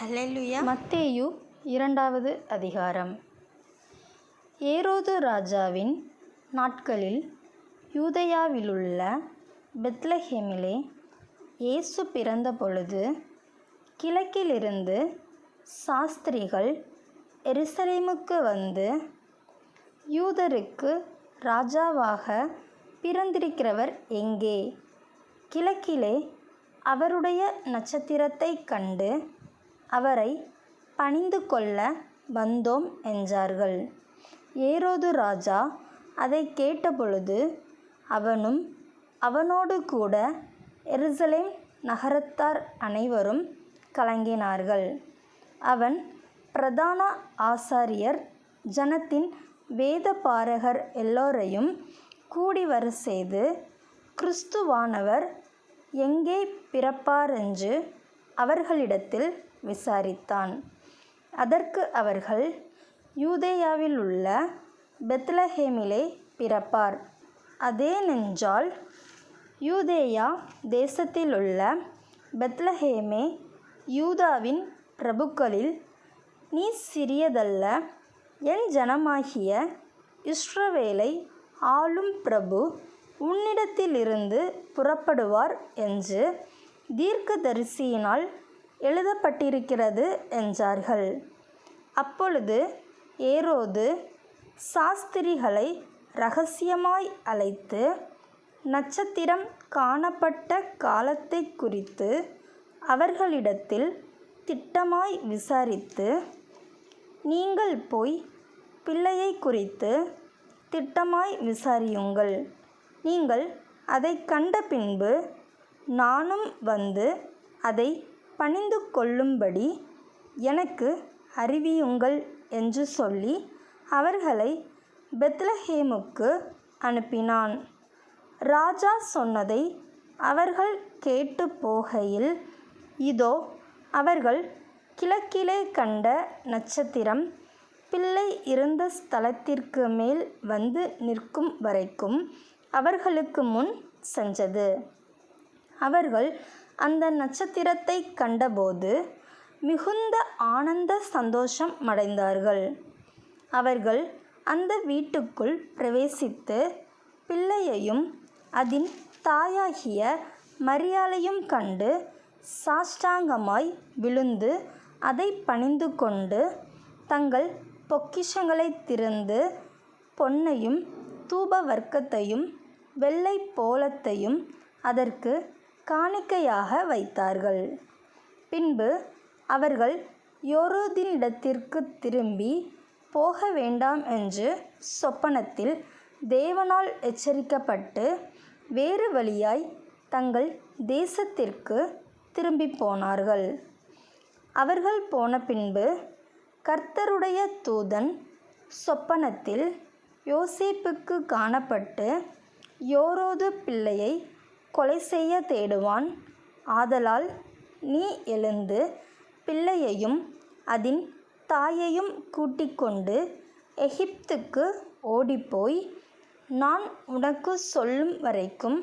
ஹalleluya மத்தேயு இரண்டாவது அதிகாரம். ஏரோது ராஜாவின் நாட்களில் யூதயாவிலுள்ள பெத்லஹேமிலே இயேசு பிறந்த பொழுது கிழக்கிலிருந்து சாஸ்திரிகள் எருசலேமுக்கு வந்து யூதருக்கு ராஜாவாக பிறந்திருக்கிறவர் எங்கே? கிழக்கிலே அவருடைய நட்சத்திரத்தைக் கண்டு அவரை பணிந்து கொள்ள வந்தோம் என்றார்கள். ஏரோது ராஜா அதை கேட்டபொழுது அவனும் அவனோடு கூட எருசலேம் நகரத்தார் அனைவரும் கலங்கினார்கள். அவன் பிரதான ஆசாரியர் ஜனத்தின் வேத பாரகர் எல்லோரையும் கூடி வர செய்து கிறிஸ்துவானவர் எங்கே பிறப்பாரென்று அவர்களிடத்தில் விசாரித்தான். அதற்கு அவர்கள் யூதேயாவிலுள்ள பெத்லஹேமிலே பிறப்பார். அதே நெஞ்சால் யூதேயா தேசத்திலுள்ள பெத்லஹேமே யூதாவின் பிரபுக்களில் நீ சிறியதல்ல. என் ஜனமாகிய இஸ்ரவேலை ஆளும் பிரபு உன்னிடத்திலிருந்து புறப்படுவார் என்று தீர்க்கதரிசியினால் எழுதப்பட்டிருக்கிறது என்றார்கள். அப்பொழுது ஏரோது சாஸ்திரிகளை ரகசியமாய் அழைத்து நட்சத்திரம் காணப்பட்ட காலத்தை குறித்து அவர்களிடத்தில் திட்டமாய் விசாரித்து நீங்கள் போய் பிள்ளையை குறித்து திட்டமாய் விசாரியுங்கள். நீங்கள் அதை கண்ட பின்பு நானும் வந்து அதை பணிந்து கொள்ளும்படி எனக்கு அறிவியுங்கள் என்று சொல்லி அவர்களை பெத்லஹேமுக்கு அனுப்பினான். ராஜா சொன்னதை அவர்கள் கேட்டு போகையில் இதோ அவர்கள் கிழக்கிலே கண்ட நட்சத்திரம் பிள்ளை இருந்த ஸ்தலத்திற்கு மேல் வந்து நிற்கும் வரைக்கும் அவர்களுக்கு முன் சென்றது. அவர்கள் அந்த நட்சத்திரத்தை கண்டபோது மிகுந்த ஆனந்த சந்தோஷம் அடைந்தார்கள். அவர்கள் அந்த வீட்டுக்குள் பிரவேசித்து பிள்ளையையும் அதன் தாயாகிய மரியாளையும் கண்டு சாஷ்டாங்கமாய் விழுந்து அதை பணிந்து கொண்டு தங்கள் பொக்கிஷங்களை திறந்து பொன்னையும் தூப வர்க்கத்தையும் வெள்ளை போலத்தையும் அதற்கு காணிக்கையாக வைத்தார்கள். பின்பு அவர்கள் யோரோதினிடத்திற்கு திரும்பி போக வேண்டாம் என்று சொப்பனத்தில் தேவனால் எச்சரிக்கப்பட்டு வேறு வழியாய் தங்கள் தேசத்திற்கு திரும்பி போனார்கள். அவர்கள் போன பின்பு கர்த்தருடைய தூதன் சொப்பனத்தில் யோசேப்புக்கு காணப்பட்டு யோரோது பிள்ளையை கொலை செய்ய தேடுவான். ஆதலால் நீ எழுந்து பிள்ளையையும் அதன் தாயையும் கூட்டிக் கொண்டு எகிப்துக்கு ஓடிப்போய் நான் உனக்கு சொல்லும் வரைக்கும்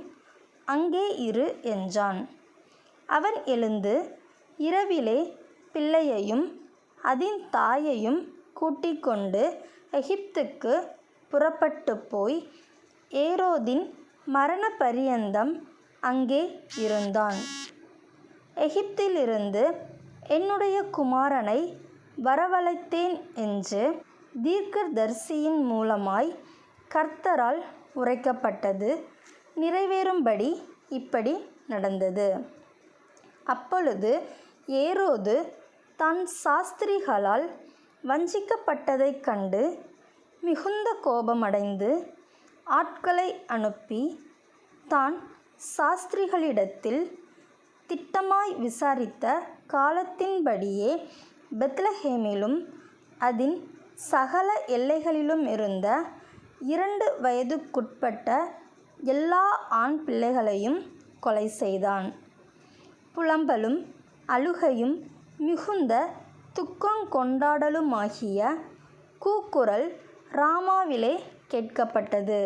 அங்கே இரு என்றான். அவன் எழுந்து இரவிலே பிள்ளையையும் அதன் தாயையும் கூட்டிக் கொண்டு எகிப்துக்கு புறப்பட்டு போய் ஏரோதின் மரண பரியந்தம் அங்கே இருந்தான். எகிப்திலிருந்து என்னுடைய குமாரனை வரவழைத்தேன் என்று தீர்க்கதரிசியின் மூலமாய் கர்த்தரால் உரைக்கப்பட்டது. நிறைவேறும்படி இப்படி நடந்தது. அப்பொழுது ஏரோது தான் சாஸ்திரிகளால் வஞ்சிக்கப்பட்டதைக் கண்டு மிகுந்த கோபமடைந்து ஆட்களை அனுப்பி தான் சாஸ்திரிகளிடத்தில் திட்டமாய் விசாரித்த காலத்தின்படியே பெத்லஹேமிலும் அதன் சகல எல்லைகளிலும் இருந்த இரண்டு வயதுக்குட்பட்ட எல்லா ஆண் பிள்ளைகளையும் கொலை செய்தான். புலம்பலும் அழுகையும் மிகுந்த துக்கங்கொண்டாடலுமாகிய கூக்குரல் ராமாவிலே கேட்கப்பட்டது.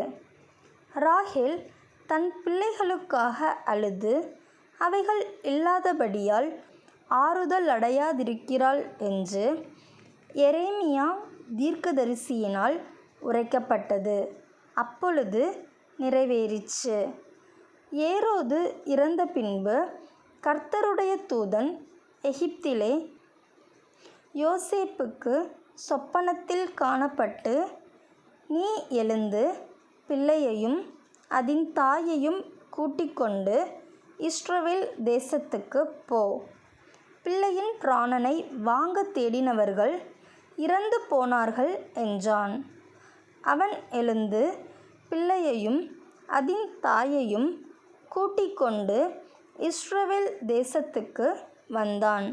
ராகேல் தன் பிள்ளைகளுக்காக அழுது அவைகள் இல்லாதபடியால் ஆறுதல் அடையாதிருக்கிறாள் என்று எரேமியா தீர்க்கதரிசியினால் உரைக்கப்பட்டது. அப்பொழுது நிறைவேறிச்சு ஏரோது இறந்த பின்பு கர்த்தருடைய தூதன் எகிப்திலே யோசேப்புக்கு சொப்பனத்தில் காணப்பட்டு நீ எழுந்து பிள்ளையையும் அதன் தாயையும் கூட்டிக்கொண்டு இஸ்ரவேல் தேசத்துக்கு போ. பிள்ளையின் பிராணனை வாங்க தேடினவர்கள் இறந்து போனார்கள் என்றான். அவன் எழுந்து பிள்ளையையும் அதின் தாயையும் கூட்டிக்கொண்டு இஸ்ரவேல் தேசத்துக்கு வந்தான்.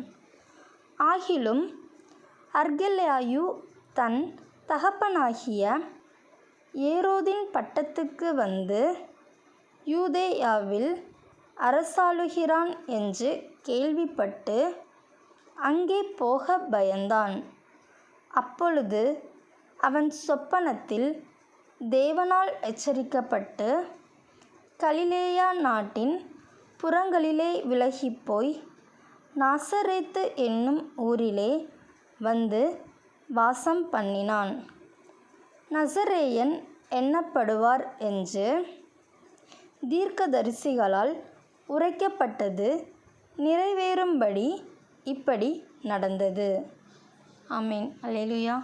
ஆகிலும் அர்கெல்லாயு தன் தகப்பனாகிய ஏரோதின் பட்டத்துக்கு வந்து யூதேயாவில் அரசாளுகிறான் என்று கேள்விப்பட்டு அங்கே போக பயந்தான். அப்பொழுது அவன் சொப்பனத்தில் தேவனால் எச்சரிக்கப்பட்டு கலிலேயா நாட்டின் புறங்களிலே விலகிப்போய் நாசரேத்து என்னும் ஊரிலே வந்து வாசம் பண்ணினான். நசரேயன் எண்ணப்படுவார் என்று தீர்க்கதரிசிகளால் உரைக்கப்பட்டது நிறைவேறும்படி இப்படி நடந்தது. ஆமீன். அல்லேலூயா.